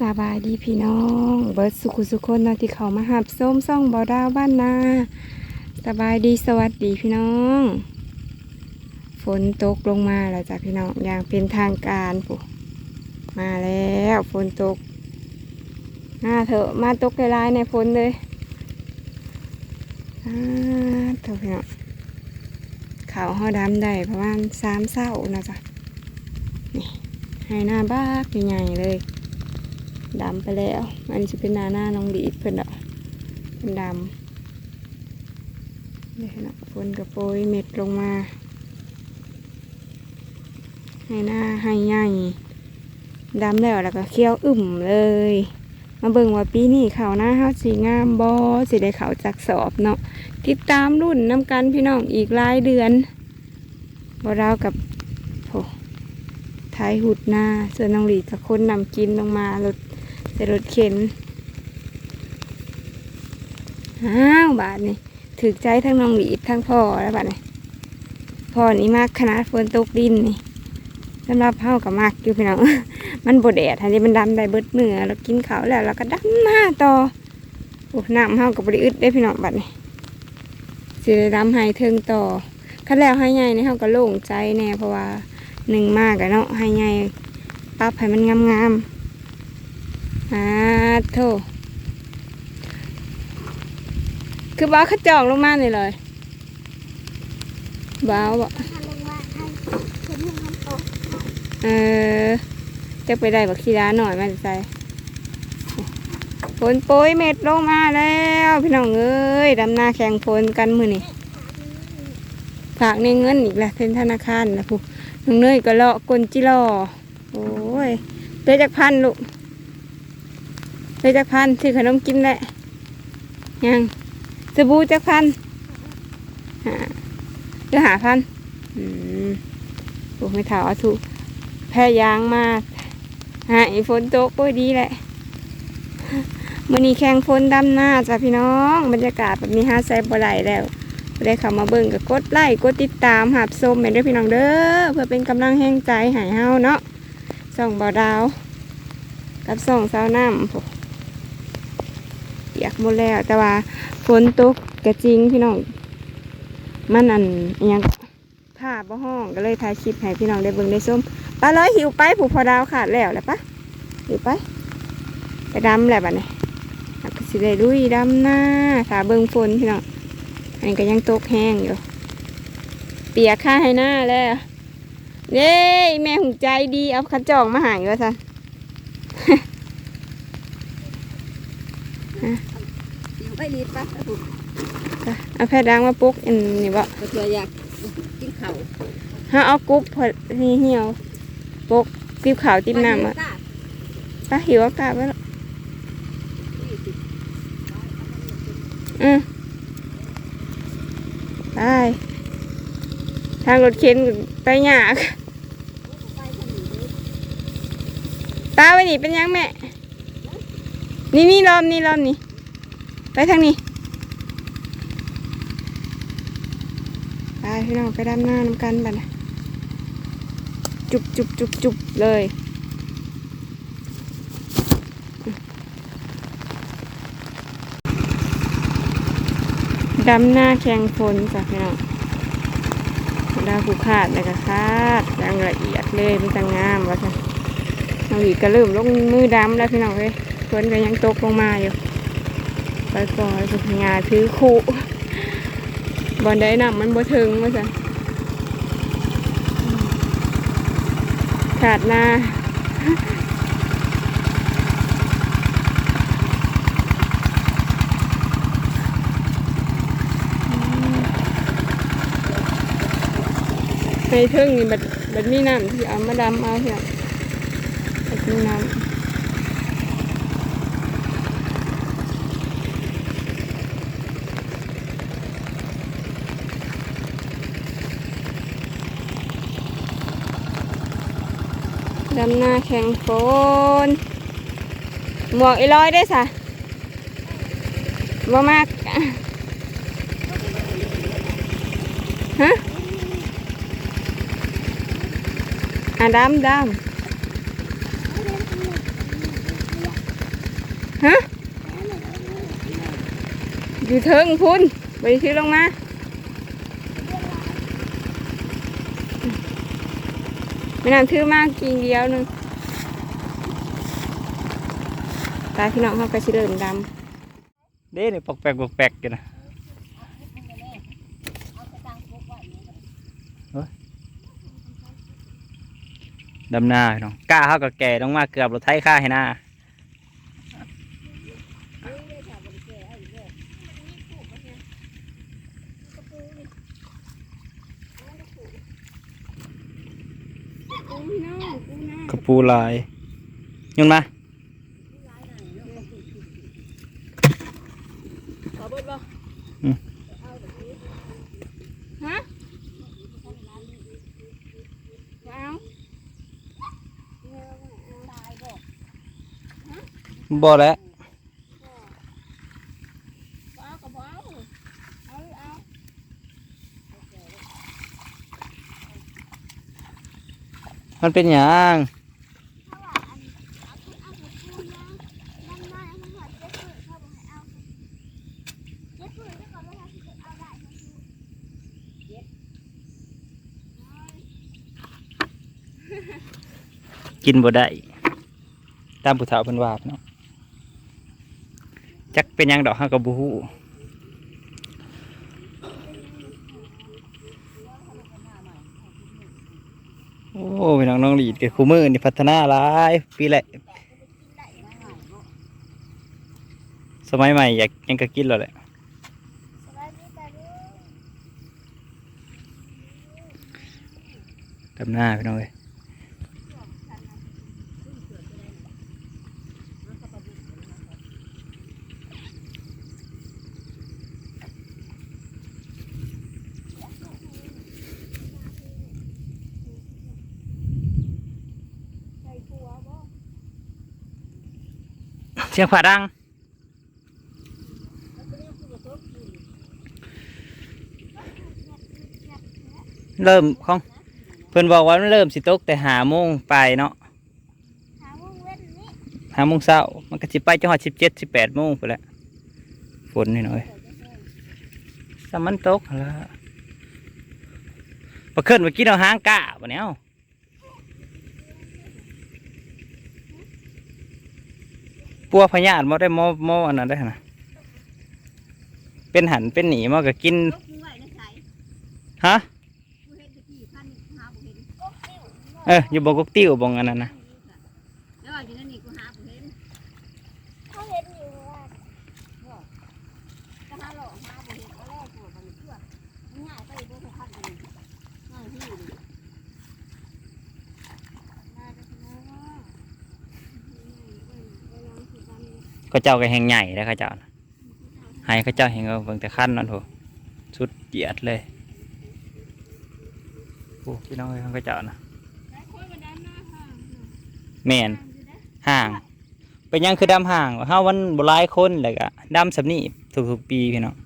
สบายดีพี่น้อง เบิร์ดสุขุสุคนนาที่เขามาหับส้มซ่องบอดาวบ้านนาสบายดีสวัสดีพี่น้อง ฝนตกลงมาแล้วจ้ะพี่น้องอย่างเป็นทางการปุ๊มาแล้วฝนตกมาเถอะมาตกลายในฝนเลยอ่าเถอะพี่น้องขาวห่อดำได้ประมาณสามเศร้านะจ๊ะนี่ให้หน้าบ้าใหญ่เลย ดำไปแล้ว อันนจะเป็นหนาหน้าน้องดีเพิ่นดอกเป็นดำนี่นะฝนกระโปรยเม็ดลงมาให้หน้าให้ใหญ่ดำแล้วแล้วก็เคี้ยวอึ่มเลย มาเบิ่งว่าปีนี้เขาหน้าเฮาสีงามบอสิได้เขาจากสอบเนาะติดตามรุ่นน้ำกันพี่น้องอีกหลายเดือนบ่เราวกับโหท้ายหุดหน้าส่วนน้องหลีจะคนนำกินลงมารถ แต่รถเข็นอ้าวบาทนี่ถือใจทั้งน้องหลีดทั้งพ่อแล้วบาทนี่พ่อนี่มากขนาดฝนตกดินนี่สำหรับเฮากับมากอยู่พี่น้อง มันบดแดดทันทีมันดำได้เบิดเนื้อแล้วกินเขาแล้วเราก็ดำมาต่อโอ้น้ำเฮากับบริอึดได้พี่น้องบัดนี่สิได้ดำให้เทิงต่อขั้นแล้วให้ใหญ่นี่เฮาก็โล่งใจแน่เพราะว่าหนึ่งมากอะเนาะให้ใหญ่ปรับให้มันงามๆ อาโถคือบ้าขจองลงมาเลยเลยบ้าบ่เห็นมันมันตกเออจะไปได้บักขีดาหน่อยมาใส่ฝนโปรยเม็ดลงมาแล้ว พี่น้องเอ้ยดำนาแข่งฝนกันมือนี่ฝากในเงินอีกแล้วเป็นธนาคารนะผู้น้องเนยก็เลาะกลจิรอโอ้ยเดือจากพันลูก เลยจักพันซื้อขนมกินแหละยังสบู่จักพันหาเดี๋ยวหาพันอืมปลูกไม่ถาวอาถูกแพร่ยางมากหายฝนตกก็ดีแหละมื่อนี้แข่งฝนดำหน้าจ้ะพี่น้อง บรรยากาศแบบนี้ฮะใส่บ่ได้แล้วได้เข้ามาเบิ่งก็กดไลค์กดติดตามหับชมเห็นด้วยพี่น้องเด้อเพื่อเป็นกำลังแห่งใจหายเฮาเนาะส่องบ่าวดาว กับส่องสาวน้ำ เปียกหมดแล้ว แต่ว่าฝนตกกระจริงพี่น้องมันอันยังผ้าบ่ห้องก็เลยถ่ายคลิปให้พี่น้องได้เบิ่งได้ส้มปลาร้อยหิวไปผูกพอดาวขาดแล้วแหละปะหิวไปไปดำแหละบัดนี้ก็สิได้ลุยดำหน้าถ้าเบิ่งฝนพี่น้องอันนี้ก็ยังตกแห้งอยู่ เปียกค่าให้หน้าแล้วเย้แม่หุงใจดีเอาขันจองมาหายว่าซะ ไปรีดปะเอาแพรดังมาปลุกอันนี่บ่ก็ตัวอยากกินข้าวฮะเอากุ๊บพอนี่เหี่ยวปลุกติบขาวติบน้ำอะตาหิวอากาศไว้แล้วอืมไปทางรถเข็นไปยากตาไปนี่เป็นยังแม่ นี่นี่รอบนี่รอบนี่ ไปทางนี้ไปพี่น้องไปด้านหน้าน้ำกันบัดนะจุบจุบจุบจุบเลยดำหน้าแข่งฝนจ้ะพี่น้องดาผูกขาดเลยก็ขาดอย่างละเอียดเลยมันจะงามว่าจ้ะน้องหลีก็เริ่มลงมือดำแล้วพี่น้องเว้ยฝนก็ยังตกลงมาอยู่ ไปก่อนสุพญาถือคู่บอลได้นำมันบ่ถึงว่าจ้ะขาดหน้าในทึงนี่บัดบัดมีน้ำที่เอามาดำเอาเถอะบัดมีน้ำ ดำหน้าแข่งฝนหมวกอีร้อยได้สะบ่มากฮะอะดำดำฮะอยู่เทิงพุ่นไปซื้อลงมา ไม่นานถือมากกินเดียวหนึงตาพี่น้องเขาก็ชิเริ่มดเด้นี่ปกแปกปกแปกกันนะดำหน้าน้องกล้าเขาก็แก่ต้องมาเกือบรถไถค่าให้หน้าำปูพี่น้อง ปูหน้ากระปูลายยนมาขอเบิดบ่ฮะว้าวตายบ่บ่แล้วว้าวกับว้าวเอาเอามันเป็นหยัง กินบ่ได้ตามผู้เฒ่าเพิ่นว่าเนาะจักเป็นยังดอกฮาก็บ่ฮู้โอ้พี่น้องน้องหลีดกับคูมือนี่พัฒนาหลายปีแหละสมัยใหม่อยากยังก็กินแล้วแหละ ดำหน้าพี่น้องเอ้ยเสียงผาดังเริ่มของ เพิ่นบอกว่ามันเริ่มสิตกแต่หาโมงไปเนาะหาโมงเช้ามันก็สิไปจังหวัดสิบเจ็ดสิบแปดโมงไปแหล้วฝนนี่หน่อยสามันตกหั่นละพอขึ้นไปกินเอาหางกะบ่เนี้ยปัวพญาตมาได้มอมออันนั้นได้หั่นนะเป็นหันเป็นหนีมาก็กินยกมือไหวนะใส่ฮะ กูเห็นตะกี้พันหาบ่เห็น เอออยู่บกกติ้วบงอันนั้นนะแล้วว่าอยู่นั่นนี่กูหาบ่เห็นเขาเห็นอยู่ว่าก็หาหลอกหาบ่เห็นเอาแล้วตัวมันเพื่อง่ายไปด้วยคันนี้ง่ายที่นี่ก็เจ้าก็แหงใหญ่แล้วเขาเจ้าให้เขาเจ้าแหงเอาเบิ่งแต่ขั้นนั่นโถสุดเดียดเลยโอ้พี่น้องเอ้ยเขาเจ้านะ แม่นห่างเป็นยังคือดำห่างเฮาวันบ่หลายคนเลยก็ดำสำนี้ทุกๆปีพี่น้อง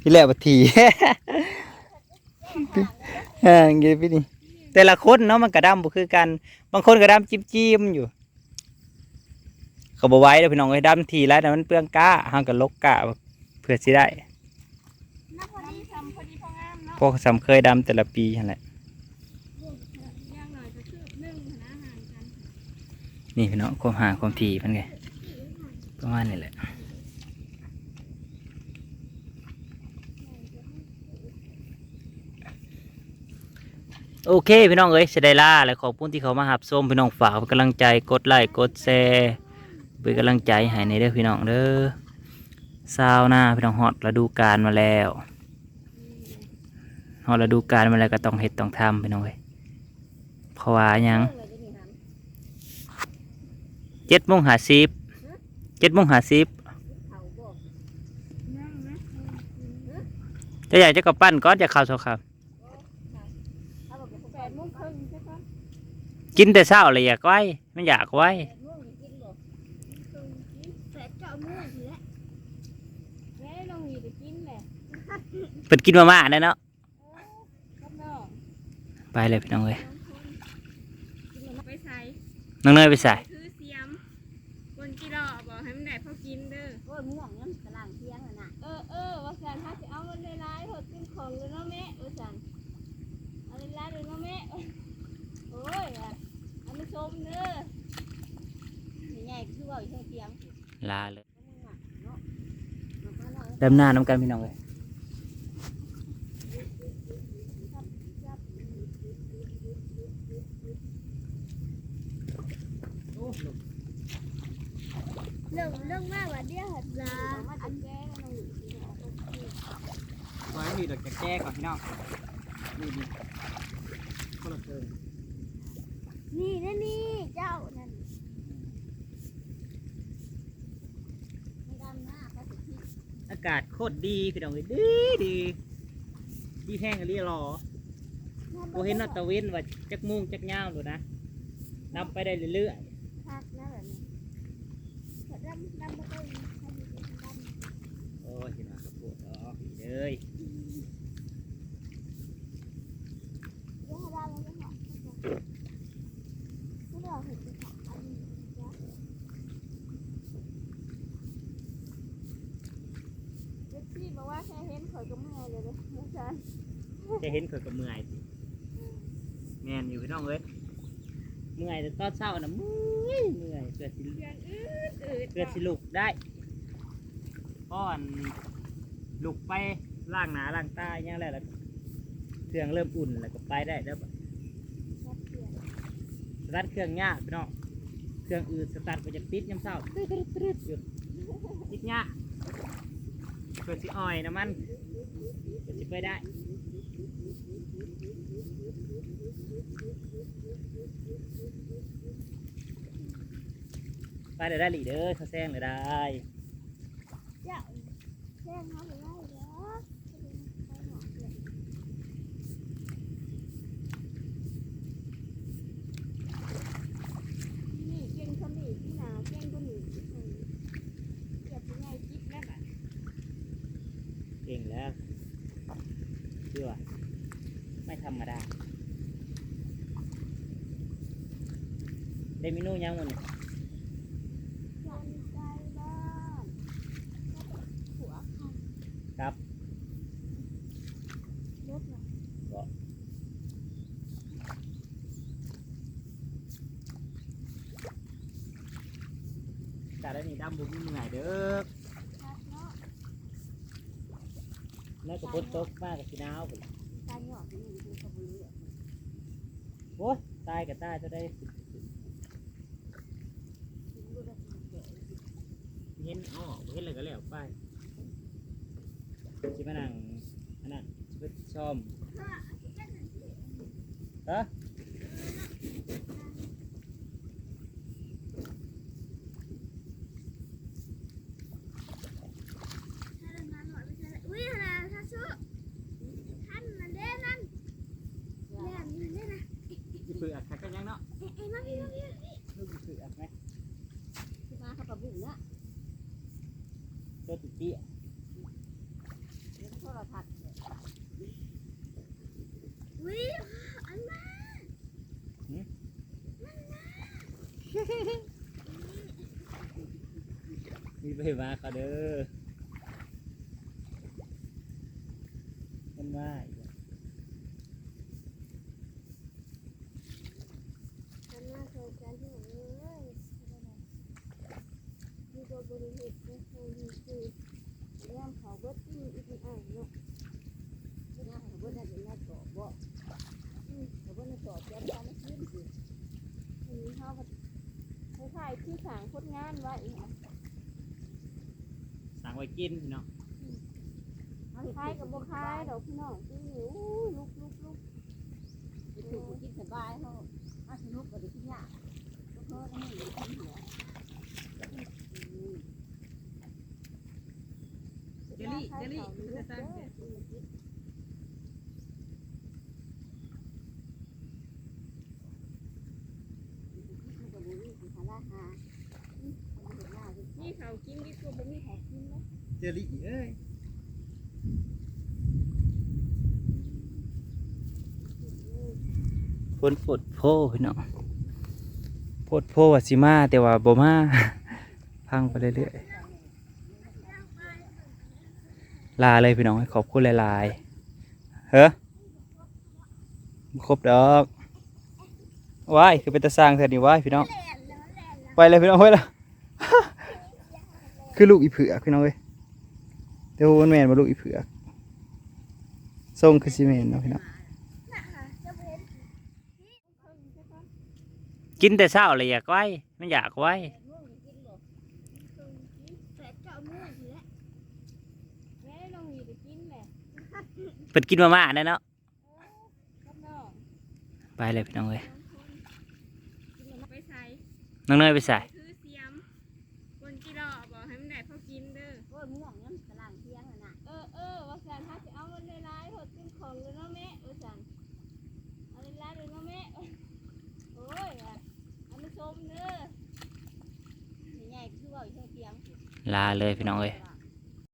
ที่แรกบัดทีห่างเงี้ยพี่นี่ แต่ละคนเนาะมันกระดำบ่คือกัน บางคนกระดำจิ้มๆอยู่ เขาบอกไว้เด้อพี่น้องไอ้ดำทีแล้วแต่มันเปลืองก้าห้างกับลกก้าเพื่อสิได้พวกสำเคยดำแต่ละปีนั่นแหละนี่พี่น้องความห่างความทีมันไงประมาณนี้แหละ โอเคพี่น้องเอ้ยเสได็ล่าและขอบคุณที่เขามาหับส้มพี่น้องฝากเป็นกำลังใจกดไลค์กดแชร์เป็นกำลังใจให้ในเด้อพี่น้องเด้อซาวหน้าพี่น้องฮอตฤดูกาลมาแล้วฮอตฤดูกาลมาแล้วก็ต้องเฮ็ดต้องทำพี่น้องเอ้ยเพราะว่ายังเจ็ดโมงหาสิบเจ็ดโมงหาสิบจะอยากจะกับปั้นก้อนจะข่าวสครับ กินแต่เช้าเลยอยากไว้มันอยากไว้เปิดกินมาม่าได้เนาะไปเลยพี่น้องเลยน้องเนยไปใส่คือเสียมคนกิโลบอกให้มันได้พอกินเด้อโอ้ยม่วงยังกลังเที่ยงนะเออออว่าสันถ้าจะเอามันในรายหดกินของเลยเนาะแม่ว่าสันเอาในร้ายเลยเนาะแม่โอ้ย ว่ะเอามาชมเด้อนี่ไงคือว่าอยู่เที่ยงลาเลยก็มึงอะเนาะมันก็เราดำหน้าน้ำกันพี่น้องเลยเรื่องเรื่องมากว่าเดียวหัดลามาอันแก้แล้วน้องไว้ดีดอกแก้ก่อนพี่น้องนี่นี่คนละเทิง นี่นะนี่เจ้านั่นไม่ดำหน้าเขาสิที่อากาศโคตรดีพี่น้องเลยดีดีดีแห้งกันเรียรอโบเห็นว่าตะเวนว่าจักมุ่งจักยาวเลยนะนำไปได้เรื่อยพักนะแบบนี้ดำดำมาต้นให้ดูดำ ๆโอ้ยพี่น้องครับปวดอ๋อพี่เลย เดี๋ยวให้ดำแล้วก็หอมไม่ได้เอาเห็ดไปขายอันนี้จ้ะ เด็กพี่บอกว่าแค่เห็นข่ อยก็เมื่อยเลยเด้อว่าสันจะเห็นเขินกับเมื่อยสิแม่นอยู่พี่น้องเอ้ยเมื่อยแต่ตอนเช้าน่ะเมื่อยเมื่อยเกิดสิเดือนอืดอืดเกิดสิลุกได้ป้อนลุกไปล่างหนาล่างตาอย่างแล้วแล้วเครื่องเริ่มอุ่นแล้วก็ไปได้แล้วแซ่บเปลี่ยนสตาร์ทเครื่องยากพี่น้องเครื่องอื่นสตาร์ทไปจะติดยามเช้าตึ๊ดตึ๊ดตึ๊ดอยู่ติดยาก เกิดสิอ่อยนะมันเกิดสิไปได้ไปเด้ได้หลีเด้อเขาแซงเลยได้ เจ้าแซ่บเขาไปไล่เหรอไปหอมเลย นี่เก่งคนนี้ที่หนาเก่งคนนี้เก็บยังไงคิดแล้วแบบ เก่งแล้วเชื่อไม่ ธรรมดา ได้เมนูยังมันยวันใจบ้านหัวข้างครับรถน่ะจ่าได้นี่ดำบุญมีเหนื่อยเด้อชัดเนาะแล้วก็พดตกมากกับพี่น้าวพุ่น ตาหยอดนี่คือเขาบุญเหลือ โอ้ยตายกับตายจะได้กินดูได้กินแก่เห็นอ๋อเห็นเลยก็แล้วไปชิมานังอันนั้นชิไปชมฮะอ ถ้าเดินมาหน่อยไม่ใช่เลยอุ้ยอะไรถ้าซื้อท่านนั่นเด้นั่นแม่นี่เด้นะ ยี่ฝืออักคักกัน ยังเนาะเอ้ยเอ้ยมาพี่มาพี่ลูกยี่ฝืออักไหมที่มาเขากับบุญเนี่ยตัวติดเตี้ย เดี๋ยวโทรทัศน์ อุ้ยอันมา มีไปมาเขาเด้อมันมาอีกแล้ว อันมาโชว์กันที่ไหนเลยมีตัวบริเหตุนะโอ้ยคือย่ามเขาเบิดที่อีกไม่อ่านเนาะ ที่มาเขา บุญได้เป็นน้าต่อบ่เขาบุญหน้าต่อแก้มตาไม่ขึ้นสิอันนี้เขาก็คล้ายๆที่สางคตรงานไว้อีกสั่งไว้กินพี่น้องเขาเห็นคล้ายกับบ่คล้ายดอกพี่น้องที่นี่อู้ลุกลุกลุกถูกกินสบายเขาอาสนุกกับที่ยากก็เพราะนั่นเองที่หัวเจลี่เจลี่จะสั่ง มันก็บุญสิหาราหามันเห็นหน้าสิ นี่เขากินดีกว่าบ่มีเขากินเนาะ เจลี่เอ้ย ฝ นฝดโพพี่น้องโพดโพว่าสิมาแต่ว่าบ่มาพังไปเรื่อยๆลาเลยพี่น้องขอบคุณหลายๆเฮ้อครบดอกว้ายคือเป็นตาสร้างแท้นี่ว้ายพี่น้องไปเลยพี่น้องเฮ้ยละคือลูกอีเผือกพี่น้องเว้ยเดี๋ยวมันแมนมาลูกอีเผือกทรงคือซีเมนเนาะพี่น้อง กินแต่เช้าเลยอยากไว้ไม่อยากไว้เปิดกินมาม่าได้เนาะไปเลยพี่น้องเลยน้องเนยไปใส่ ลาเลยพี่น้องเอ้ย